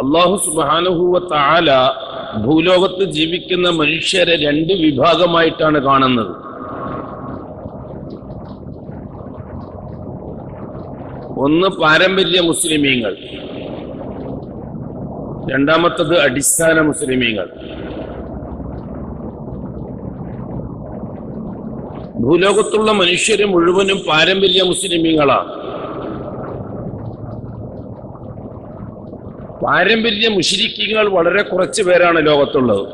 അള്ളാഹു സുബാനുഹൂവ താല ഭൂലോകത്ത് ജീവിക്കുന്ന മനുഷ്യരെ രണ്ട് വിഭാഗമായിട്ടാണ് കാണുന്നത്. ഒന്ന് പാരമ്പര്യ മുസ്ലിമീങ്ങൾ രണ്ടാമത്തത് അടിസ്ഥാന മുസ്ലിമീങ്ങൾ. ഭൂലോകത്തുള്ള മനുഷ്യർ മുഴുവനും പാരമ്പര്യ മുസ്ലിമീങ്ങളാണ്. പാരമ്പര്യ മുഷിരിക്കുകൾ വളരെ കുറച്ച് പേരാണ് ലോകത്തുള്ളത്.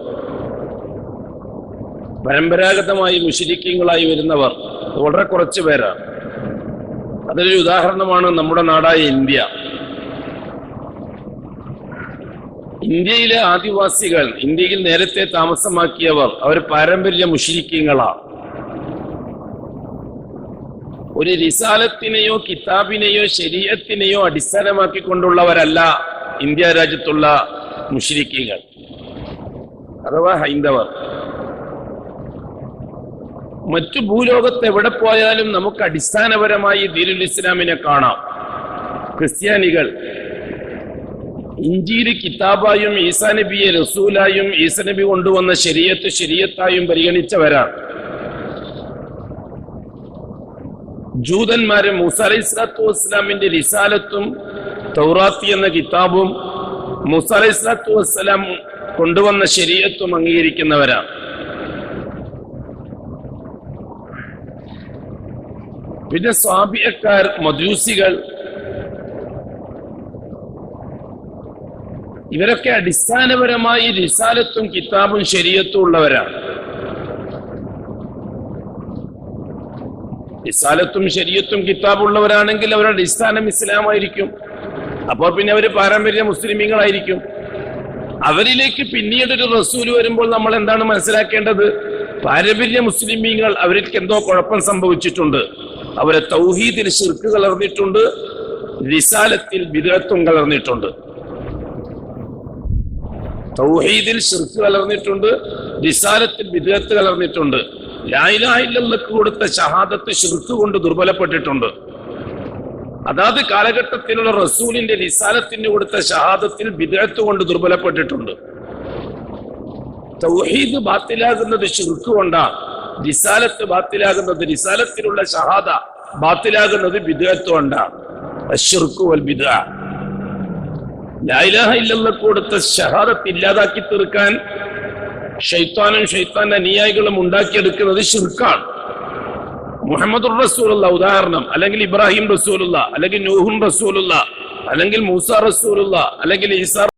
പരമ്പരാഗതമായി മുഷിരിക്കുകളായി വരുന്നവർ വളരെ കുറച്ച് പേരാണ്. അതൊരു ഉദാഹരണമാണ് നമ്മുടെ നാടായ ഇന്ത്യ. ഇന്ത്യയിലെ ആദിവാസികൾ ഇന്ത്യയിൽ നേരത്തെ താമസമാക്കിയവർ അവർ പാരമ്പര്യ മുഷിരിക്കുകളാണ്. ഒരു റിസാലത്തിനെയോ കിതാബിനെയോ ശരീരത്തിനെയോ അടിസ്ഥാനമാക്കിക്കൊണ്ടുള്ളവരല്ല. ഇന്ത്യ രാജ്യത്തുള്ള മുഷിരിക്കുകൾ അഥവാ ഹൈന്ദവർ. മറ്റു ഭൂലോകത്ത് എവിടെ പോയാലും നമുക്ക് അടിസ്ഥാനപരമായി ദീനുൽ ഇസ്ലാമിനെ കാണാം. ക്രിസ്ത്യാനികൾ. ഇഞ്ചിയിൽ കിതാബായും ഈസാ നബിയെ റസൂലായും ഈസ നബി കൊണ്ടുവന്ന ശരീയത്ത് ശരീയത്തായും പരിഗണിച്ചവരാണ്. ജൂതന്മാരെ മൂസ അലൈഹി ഇസ്ലാമിന്റെ വസ്സലാമിന്റെ റിസാലത്തും തൗറാത്തി എന്ന കിതാബും മൂസ വസ്സലാം കൊണ്ടുവന്ന ശരീരത്വം അംഗീകരിക്കുന്നവരാണ്. പിന്നെ സ്വാഭിയക്കാർ മദ്യൂസികൾ ഇവരൊക്കെ അടിസ്ഥാനപരമായി റിസാലത്തും കിതാബും ശരീരത്തും ഉള്ളവരാണ്. റിസാലത്തും ശരീരത്തും കിതാബുള്ളവരാണെങ്കിൽ അവരുടെ അടിസ്ഥാനം ഇസ്ലാമായിരിക്കും. അപ്പോൾ പിന്നെ അവർ പാരമ്പര്യ മുസ്ലിമീങ്ങളായിരിക്കും. അവരിലേക്ക് പിന്നീട് ഒരു റസൂൽ വരുമ്പോൾ നമ്മൾ എന്താണ് മനസ്സിലാക്കേണ്ടത്? പാരമ്പര്യ മുസ്ലിമീങ്ങൾ അവർക്ക് എന്തോ കുഴപ്പം സംഭവിച്ചിട്ടുണ്ട്. അവരെ തൗഹീദിൽ ശിർക്ക് കലർന്നിട്ടുണ്ട് വിശാലത്തിൽ വിദഗ്ധം കലർന്നിട്ടുണ്ട്. തൗഹീദിൽ ശിർക്ക് കലർന്നിട്ടുണ്ട് വിശാലത്തിൽ വിദഗ്ധ കലർന്നിട്ടുണ്ട്. ലായിലായില്ലക്ക് കൊടുത്ത ഷഹാദത്ത് ശിർക്ക് കൊണ്ട് ദുർബലപ്പെട്ടിട്ടുണ്ട്. അതാത് കാലഘട്ടത്തിലുള്ള റസൂലിന്റെ നിസാലത്തിന് കൊടുത്ത ഷഹാദത്തിൽ വിദഗ്ധത്ത് കൊണ്ട് ദുർബലപ്പെട്ടിട്ടുണ്ട്. തൗഹീദ് ബാത്തിലാകുന്നത് ഷിർക്ക് കൊണ്ടാണ്. റിസാലത്ത് ബാത്തിലാകുന്നത് റിസാലത്തിലുള്ള ഷഹാദ ബാത്തിലാകുന്നത് വിദഗ്ധത്ത് കൊണ്ടാണ്. കൊടുത്ത ഷഹാദത്ത് ഇല്ലാതാക്കി തീർക്കാൻ ഷെയ്ത്താനും ഷെയ്ത്താന്റെ അനുയായികളും ഉണ്ടാക്കിയെടുക്കുന്നത് ഷിർക്കാണ് മുഹമ്മദ് റസൂലുള്ള ഉദാഹരണം. അല്ലെങ്കിൽ ഇബ്രാഹിം റസൂലുള്ള അല്ലെങ്കിൽ നൂഹുൻ റസൂലുള്ള അല്ലെങ്കിൽ മൂസ റസൂലുള്ള അല്ലെങ്കിൽ ഈസാ